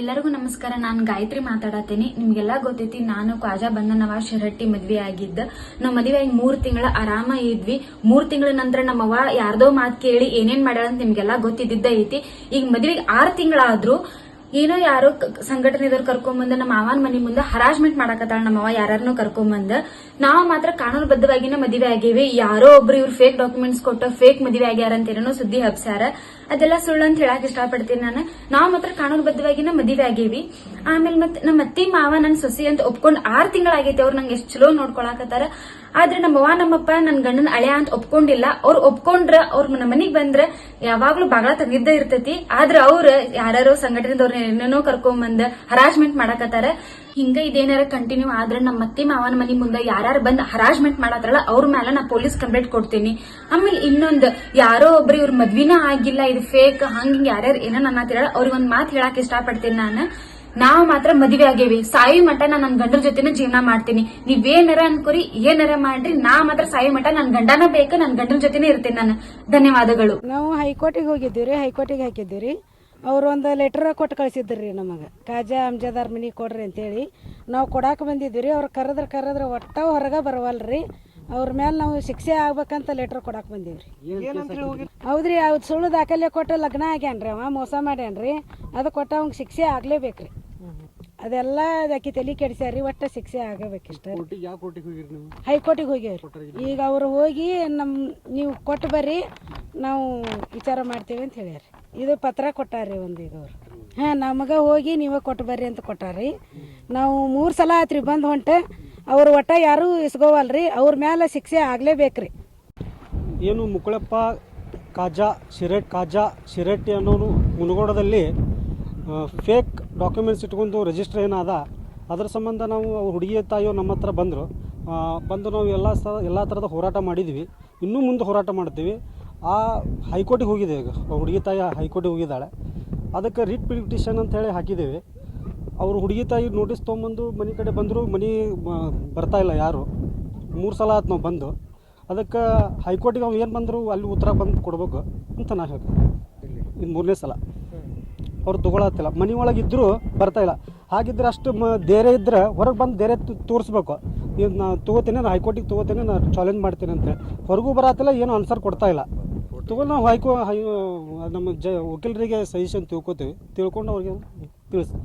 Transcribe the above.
ಎಲ್ಲರಿಗೂ ನಮಸ್ಕಾರ. ನಾನು ಗಾಯತ್ರಿ ಮಾತಾಡತೇನಿ ನಿಮ್ಗೆಲ್ಲಾ ಗೊತ್ತೈತಿ, ನಾನು ಖಾಜಾ ಬಂದ ನವಾ ಶೆರಟ್ಟಿ ಮದ್ವೆ ಆಗಿದ್ದ. ನಮ್ಮ ಮದುವೆ ಆಗಿ ಮೂರ್ ತಿಂಗಳ ಆರಾಮ ಇದ್ವಿ. ಮೂರ್ ತಿಂಗಳ ನಂತರ ನಮ್ಮವ್ವ ಯಾರ್ದೋ ಮಾತ್ ಕೇಳಿ ಏನೇನ್ ಮಾಡ್ಯಾಳ ಅಂತ ನಿಮ್ಗೆಲ್ಲ ಗೊತ್ತಿದ್ದ ಐತಿ. ಈಗ ಮದ್ವೆಗೆ ಆರ್ ತಿಂಗಳಾದ್ರು ಏನೋ ಯಾರೋ ಸಂಘಟನೆದವ್ರು ಕರ್ಕೊಂಬಂದ ನಮ್ಮ ಮಾವನ ಮನಿ ಮುಂದೆ ಹರಾಜ್ಮೆಂಟ್ ಮಾಡಕತ್ತಾಳ ನಮ್ಮವ್ವ ಯಾರನ್ನೂ ಕರ್ಕೊಂಬಂದ. ನಾವು ಮಾತ್ರ ಕಾನೂನುಬದ್ಧವಾಗಿನ ಮದುವೆ ಆಗೇವಿ. ಯಾರೋ ಒಬ್ರು ಇವ್ರು ಫೇಕ್ ಡಾಕ್ಯುಮೆಂಟ್ಸ್ ಕೊಟ್ಟ ಫೇಕ್ ಮದುವೆ ಆಗ್ಯಾರ ಅಂತ ಏನೋ ಸುದ್ದಿ ಹಬ್ಸ್ಯಾರ. ಅದೆಲ್ಲ ಸುಳ್ಳು ಅಂತ ಹೇಳಕ್ ಇಷ್ಟಪಡ್ತೀನಿ ನಾನು. ನಾವು ಮಾತ್ರ ಕಾನೂನುಬದ್ಧವಾಗಿನ ಮದುವೆ ಆಗೇವಿ. ಆಮೇಲೆ ಮತ್ತೆ ನಮ್ಮ ಅತ್ತಿ, ಮಾವ ನನ್ನ ಸೊಸಿ ಅಂತ ಒಪ್ಕೊಂಡ್ ಆರ್ ತಿಂಗಳಾಗೈತಿ ಅವ್ರು ನಂಗೆ ಎಷ್ಟು ಚಲೋ ನೋಡ್ಕೊಳಕತ್ತಾರ. ಆದ್ರೆ ನಮ್ಮವ್ವ ನಮ್ಮಪ್ಪ ನನ್ನ ಗಂಡನ ಹಳೆಯ ಅಂತ ಒಪ್ಕೊಂಡಿಲ್ಲ. ಅವ್ರು ಒಪ್ಕೊಂಡ್ರ ಅವ್ರ ನಮ್ಮ ಮನಿಗ್ ಬಂದ್ರ ಯಾವಾಗ್ಲೂ ಬಾಗಳ ತೆಗಿದ್ದ ಇರ್ತೈತಿ. ಆದ್ರ ಅವ್ರ ಯಾರೋ ಸಂಘಟನೆದವ್ರ ಏನೇನೋ ಕರ್ಕೊಂಬಂದ ಹರಾಜ್ಮೆಂಟ್ ಮಾಡಕತ್ತಾರ. ಹಿಂಗ ಇದೇನಾರ ಕಂಟಿನ್ಯೂ ಆದ್ರೆ ನಮ್ಮ ಅತ್ತಿ, ಮಾವನ ಮನಿ ಮುಂದೆ ಯಾರ್ಯಾರು ಬಂದ್ ಹರಾಜ್ಮೆಂಟ್ ಮಾಡತ್ರಲ್ಲ, ಅವ್ರ ಮೇಲೆ ನಾ ಪೊಲೀಸ್ ಕಂಪ್ಲೇಂಟ್ ಕೊಡ್ತೀನಿ. ಆಮೇಲೆ ಇನ್ನೊಂದು ಯಾರೋ ಒಬ್ರು ಇವ್ರ ಮದ್ವಿನ ಆಗಿಲ್ಲ, ಇದು ಫೇಕ್ ಹಂಗ ಯಾರ್ಯಾರು ಏನೋ ಅನ್ನತ್ತಿರಲ್ಲ ಅವ್ರಿಗೆ ಒಂದ್ ಮಾತು ಹೇಳಕ್ ಇಷ್ಟಪಡ್ತೀನಿ ನಾನು. ನಾವು ಮಾತ್ರ ಮದುವೆ ಆಗೇವಿ. ಸಾಯಿ ಮಠ ನಾನು ನನ್ನ ಗಂಡನ ಜೊತೆನ ಜೀವನ ಮಾಡ್ತೀನಿ. ನೀವೇನಾರ ಅನ್ಕೋರಿ ಏನಾರ ಮಾಡ್ರಿ ನಾ ಮಾತ್ರ ಸಾಯಿ ಮಠ ನನ್ ಗಂಡನ ಬೇಕು ನನ್ ಗಂಡನ ಜೊತೆನೇ ಇರ್ತೀನಿ ನಾನು. ಧನ್ಯವಾದಗಳು. ನಾವು ಹೈಕೋರ್ಟಿಗೆ ಹೋಗಿದ್ದೀವಿ ಹೈಕೋರ್ಟಿಗೆ ಹಾಕಿದ್ದೀವಿ ಅವ್ರ ಒಂದು ಲೆಟರ್ ಕೊಟ್ಟು ಕಳಿಸಿದ್ರು ರೀ ನಮಗೆ. ಕಾಜಾ ಅಮ್ಜದಾರ್ ಮನಿ ಕೊಡ್ರಿ ಅಂತೇಳಿ. ನಾವು ಕೊಡಾಕ ಬಂದಿದ್ವಿ ರೀ ಅವ್ರು ಕರೆದ್ರೆ ಕರೆದ್ರೆ ಒಟ್ಟ ಹೊರಗೆ ಬರವಲ್ರಿ ಅವ್ರ ಮೇಲೆ ನಾವು ಶಿಕ್ಷೆ ಆಗ್ಬೇಕಂತ ಲೆಟರ್ ಕೊಡಾಕ್ ಬಂದೀವಿ ರೀ. ಹೌದ್ರಿ ಅವ್ರು ಸುಳ್ಳು ದಾಖಲೆ ಕೊಟ್ಟು ಲಗ್ನ ಆಗ್ಯಾನ್ರಿ ಅವ ಮೋಸ ಮಾಡ್ಯಾನ್ರಿ. ಅದು ಕೊಟ್ಟ ಅವ್ಗೆ ಶಿಕ್ಷೆ ಆಗ್ಲೇಬೇಕ್ರಿ. ಅದೆಲ್ಲ ಅದಕ್ಕೆ ತಲೆ ಕೆಡಿಸ್ಯಾರಿ ಒಟ್ಟ ಶಿಕ್ಷೆ ಆಗಬೇಕಿಷ್ಟ ಯಾವ ಕೋರ್ಟಿಗೆ ಹೋಗಿರಿ ನೀವು? ಹೈಕೋರ್ಟಿಗೆ ಹೋಗ್ಯಾವ್ರಿ. ಈಗ ಅವರು ಹೋಗಿ ನಮ್ಮ ನೀವು ಕೊಟ್ಟು ಬರ್ರಿ ನಾವು ವಿಚಾರ ಮಾಡ್ತೇವೆ ಅಂತ ಹೇಳ್ಯಾರ ಇದು ಪತ್ರ ಕೊಟ್ಟಾರ್ರಿ ಒಂದು ಈಗ ಅವ್ರು. ಹಾಂ ನಮಗೆ ಹೋಗಿ ನೀವೇ ಕೊಟ್ಟು ಬರ್ರಿ ಅಂತ ಕೊಟ್ಟಾರ್ರಿ. ನಾವು ಮೂರು ಸಲ ಆತ್ರಿ ಬಂದು ಹೊಂಟ ಅವ್ರು ಒಟ್ಟ ಯಾರೂ ಇಸ್ಕೋವಲ್ರಿ ಅವ್ರ ಮೇಲೆ ಶಿಕ್ಷೆ ಆಗಲೇಬೇಕ್ರಿ. ಏನು ಮುಕುಳಪ್ಪ ಕಾಜಾ ಶಿರೆಟ್ ಕಾಜಾ ಶಿರೆಟ್ಟಿ ಅನ್ನೋನು ಮುನಗೋಡದಲ್ಲಿ ಫೇಕ್ ಡಾಕ್ಯುಮೆಂಟ್ಸ್ ಇಟ್ಕೊಂಡು ರಿಜಿಸ್ಟರ್ ಏನಾದ, ಅದ್ರ ಸಂಬಂಧ ನಾವು ಹುಡುಗಿಯ ತಾಯಿಯೋ ನಮ್ಮ ಹತ್ರ ಬಂದರು. ಬಂದು ನಾವು ಎಲ್ಲ ಸ, ಎಲ್ಲ ಥರದ ಹೋರಾಟ ಮಾಡಿದ್ವಿ. ಇನ್ನೂ ಮುಂದೆ ಹೋರಾಟ ಮಾಡ್ತೀವಿ. ಆ ಹೈಕೋರ್ಟಿಗೆ ಹೋಗಿದೆ ಈಗ. ಹುಡುಗಿ ತಾಯಿ ಹೈಕೋರ್ಟಿಗೆ ಹೋಗಿದ್ದಾಳೆ. ಅದಕ್ಕೆ ರಿಟ್ ಪಿಟಿಷನ್ ಅಂತ ಹೇಳಿ ಹಾಕಿದ್ದೇವೆ. ಅವರು ಹುಡುಗಿ ತಾಯಿ ನೋಟಿಸ್ ತೊಗೊಂಬಂದು ಮನೆ ಕಡೆ ಬಂದರು. ಮನೆ ಬರ್ತಾಯಿಲ್ಲ ಯಾರು. ಮೂರು ಸಲ ಆಯ್ತು ನಾವು ಬಂದು. ಅದಕ್ಕೆ ಹೈಕೋರ್ಟಿಗೆ ಅವ್ರು ಏನು ಬಂದರು, ಅಲ್ಲಿ ಉತ್ತರ ಬಂದು ಕೊಡ್ಬೇಕು ಅಂತ ನಾ ಹೇಳ್ತೀನಿ ಇದು ಮೂರನೇ ಸಲ. ಅವ್ರು ತೊಗೊಳತ್ತಿಲ್ಲ. ಮನೆ ಒಳಗೆ ಇದ್ದರೂ ಇಲ್ಲ. ಹಾಗಿದ್ರೆ ಅಷ್ಟು ಮ, ಧೈರ್ಯ ಇದ್ದರೆ ಹೊರಗೆ ಬಂದು ಧೈರ್ಯ ತೋರಿಸ್ಬೇಕು. ಇದು ನಾನು ತೊಗೋತೀನಿ ನಾನು ಹೈಕೋರ್ಟಿಗೆ ತೊಗೋತೀನಿ ನಾನು ಚಾಲೆಂಜ್ ಮಾಡ್ತೀನಿ ಅಂತ ಹೊರಗೂ ಬರತ್ತಿಲ್ಲ, ಏನು ಆನ್ಸರ್ ಕೊಡ್ತಾ ಇಲ್ಲ. ತಗೊಂಡು ನಾವು ಹೈಕೋ, ಹೈ, ನಮ್ಮ ಜ, ವಕೀಲರಿಗೆ ಸಜೆಷನ್ ತಿಳ್ಕೊತೀವಿ. ತಿಳ್ಕೊಂಡು ಅವ್ರಿಗೆ ತಿಳಿಸ್ತೀವಿ.